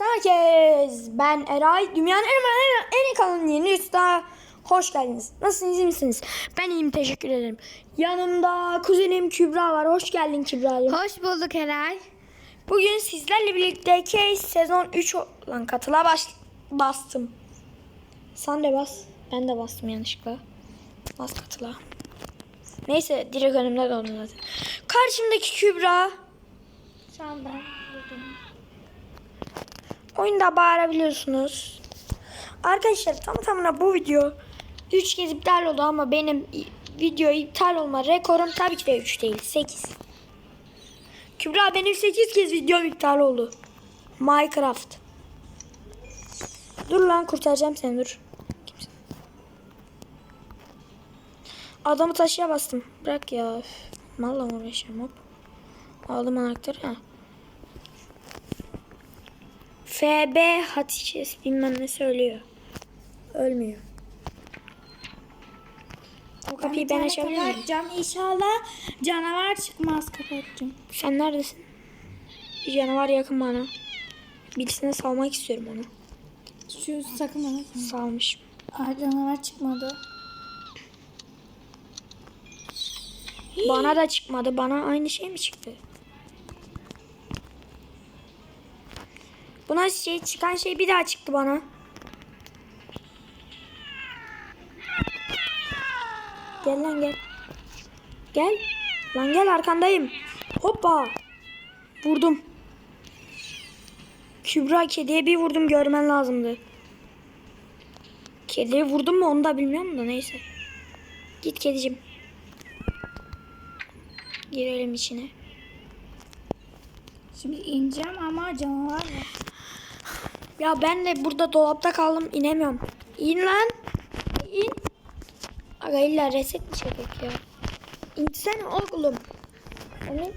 Herkes ben Eray dünyanın en en, en iyi kanalının yeni üstüne hoş geldiniz. Nasılsınız iyi misiniz? Ben iyiyim teşekkür ederim. Yanımda kuzenim Kübra var. Hoş geldin Kübra'cığım. Hoş bulduk Eray. Bugün sizlerle birlikte Case sezon 3 olan katıla baş, bastım. Sen de bas. Ben de bastım yanlışlıkla. Bas katıla. Neyse direkt önümde de onun zaten. Karşımdaki Kübra. Şu an ben buradayım. Oyunda bağırabiliyorsunuz. Arkadaşlar tam tamına bu video 3 kez iptal oldu ama benim video iptal olma rekorum tabii ki de 3 değil 8. Kübra benim 8 kez videom iptal oldu. Minecraft. Dur lan kurtaracağım seni dur. Kimsin? Adamı taşıya bastım. Bırak ya. Malla uğraşıyorum hop. Aldım anahtarı ha. FB Hatice bilmem ne söylüyor. Ölmüyor. O kapıyı ben açabilir miyim? Kapatacağım. İnşallah canavar çıkmaz kapatacağım. Sen neredesin? Bir canavar yakın bana. Birisine salmak istiyorum onu. Şu sakın bana. Salmış. Aa, canavar çıkmadı. Bana da çıkmadı. Bana aynı şey mi çıktı? Buna şey çıkan şey bir daha çıktı bana. Gel lan gel. Gel. Lan gel arkandayım. Hoppa. Vurdum. Kübra kediye bir vurdum görmen lazımdı. Kediye vurdum mu onu da bilmiyorum da neyse. Git kedicim. Girelim içine. Şimdi ineceğim ama canavar var. Ya ben de burada dolapta kaldım inemiyorum. İn lan. İn. Aga illa reset mi çekecek ya? İnsene oğlum. Hani?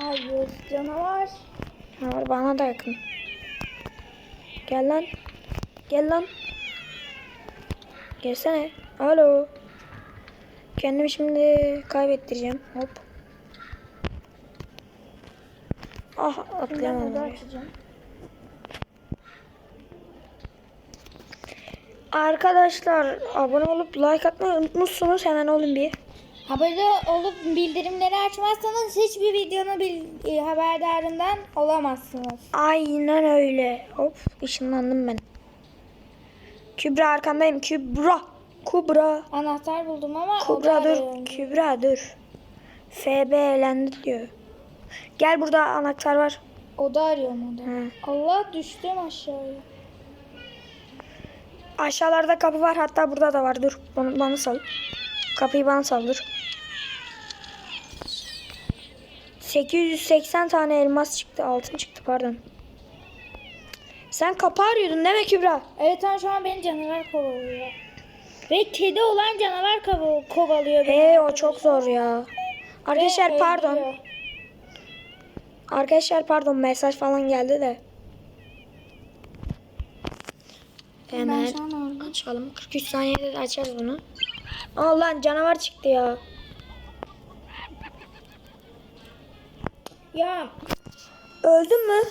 Hayır canavar. Var bana da yakın. Gel lan. Gel lan. Gelsene. Alo. Kendimi şimdi kaybettireceğim. Hop. Ah atlayamadım. açacağım. Arkadaşlar abone olup like atmayı unutmuşsunuz. Hemen olun bir. Abone olup bildirimleri açmazsanız hiçbir videonun bil, e, haberdarından olamazsınız. Aynen öyle. Hop ışınlandım ben. Kübra arkandayım. Kübra. Kubra. Anahtar buldum ama Kubra dur. arıyor. Kübra dur. FB elendi diyor. Gel burada anahtar var. O da arıyor mu da? Hı. Allah düştüm aşağıya. Aşağılarda kapı var. Hatta burada da var. Dur. Bana, bana sal. Kapıyı bana sal. Dur. 880 tane elmas çıktı. Altın çıktı pardon. Sen kapı arıyordun değil mi Kübra? Evet ama şu an beni canavar kovalıyor. Ve kedi olan canavar kova- kovalıyor beni. He o çok zor ya. Ve Arkadaşlar pardon. öldürüyor. Arkadaşlar pardon mesaj falan geldi de. Ben Hemen açalım. 43 saniyede de açarız bunu. Aa lan canavar çıktı ya. Ya Öldün mü?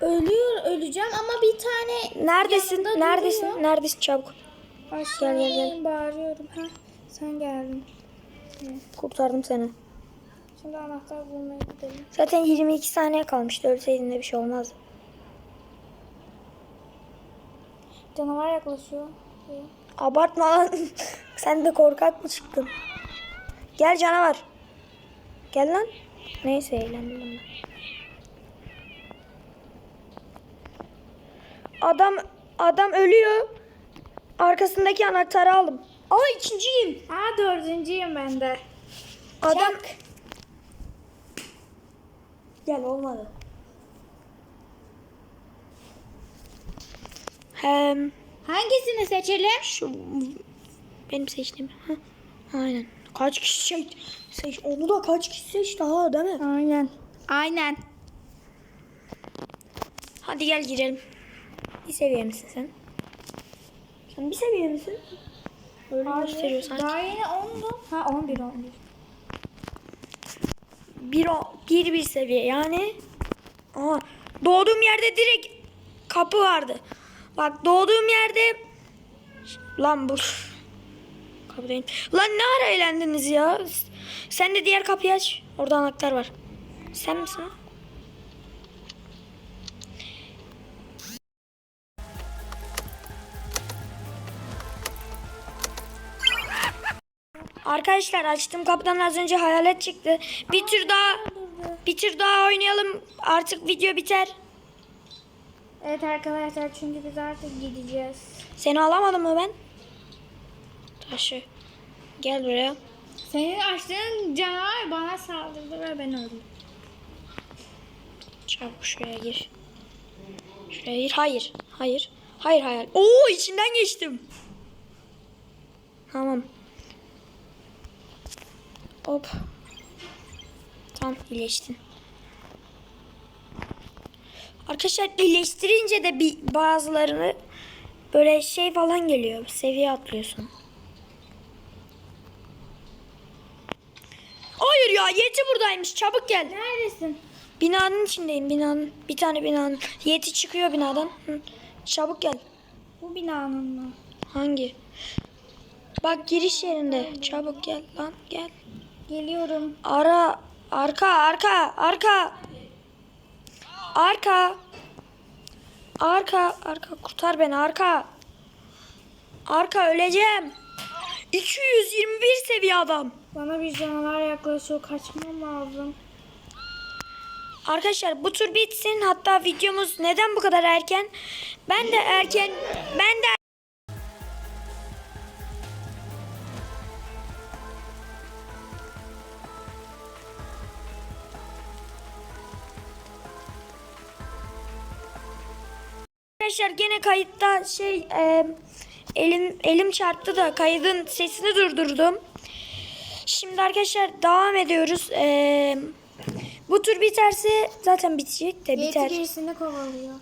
ölüyor öleceğim ama bir tane Neredesin? Neredesin? duruyor. Neredesin çabuk? Gel, gel, gel. bağırıyorum. Ha, sen geldin. Kurtardım seni. Şimdi anahtar bulmaya gidelim. Zaten 22 saniye kalmıştı. Ölseydin de bir şey olmazdı. Canavar yaklaşıyor. Abartma lan. Sen de korkak mı çıktın? Gel canavar. Gel lan. Neyse eğlendim ben. Adam adam ölüyor. Arkasındaki anahtarı aldım. Aa ikinciyim. Aa dördüncüyüm ben de. Adam Gel olmadı. Hem Hangisini seçelim? şu benim seçtiğim. Hah, Aynen. Kaç kişi seç, seç onu da kaç kişi seçti ha değil mi? Aynen. Aynen. Hadi gel girelim. Bir seviye misin sen? Sen bir seviye misin? Öyle gösteriyor sanki. Daha yeni 10'du. Ha 11 11. Bir, o, bir bir seviye yani Aa, doğduğum yerde direkt kapı vardı. Bak doğduğum yerde lan bu kapı değil. Lan ne ara eğlendiniz ya? Sen de diğer kapıyı aç. Orada anahtar var. Sen misin? Arkadaşlar açtım kapıdan az önce hayalet çıktı. Bir tür daha bir tür daha oynayalım. Artık video biter. Evet arkadaşlar çünkü biz artık gideceğiz. Seni alamadım mı ben? Taşı. Gel buraya. Senin açtığın canavar bana saldırdı ve ben öldüm. Çabuk şuraya gir. Şuraya gir. Hayır. Hayır. Hayır hayır. Oo içinden geçtim. Tamam. Hop. Tamam iyileştin. Arkadaşlar iyileştirince de bir bazılarını böyle şey falan geliyor. Seviye atlıyorsun. Hayır ya Yeti buradaymış. Çabuk gel. Neredesin? Binanın içindeyim binanın. Bir tane binanın. Yeti çıkıyor binadan. Hı. Çabuk gel. Bu binanın mı? Hangi? Bak giriş yerinde. Çabuk gel lan gel. Geliyorum. Ara. Arka arka arka. Arka. Arka arka kurtar beni arka. Arka öleceğim. 221 seviye adam. Bana bir canavar yaklaşıyor. Kaçmam lazım. Arkadaşlar bu tur bitsin. Hatta videomuz neden bu kadar erken? Ben de erken ben de Arkadaşlar gene kayıtta şey e, elim elim çarptı da kaydın sesini durdurdum. Şimdi arkadaşlar devam ediyoruz. E, bu tur biterse zaten bitecek de biter. Yeti gerisini kovalıyor.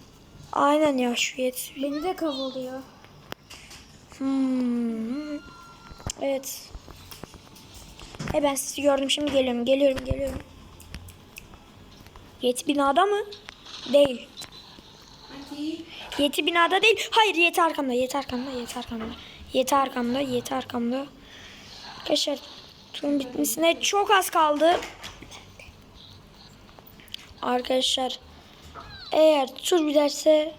Aynen ya şu yet. Beni de kovalıyor. Hmm. Evet. E ben sizi gördüm şimdi geliyorum geliyorum geliyorum. Yeti binada mı? Değil. Yeti binada değil. Hayır yeti arkamda yeti arkamda yeti arkamda. Yeti arkamda yeti arkamda. Arkadaşlar turun bitmesine çok az kaldı. Arkadaşlar eğer tur biterse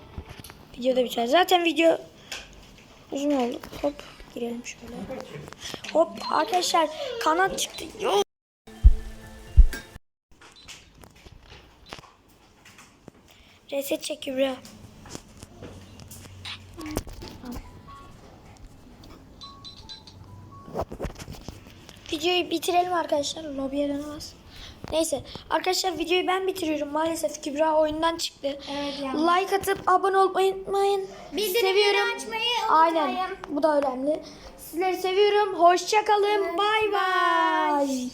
video da biter. Zaten video uzun oldu. Hop girelim şöyle. Hop arkadaşlar kanat çıktı. Yo. Reset çek Videoyu bitirelim arkadaşlar. Lobiye dönemez. Neyse arkadaşlar videoyu ben bitiriyorum. Maalesef Kübra oyundan çıktı. Evet, yani. Like atıp abone olmayı unutmayın. Bildirimleri Seviyorum. açmayı Aynen. unutmayın. Bu da önemli. Sizleri seviyorum. Hoşça kalın. Bay bay.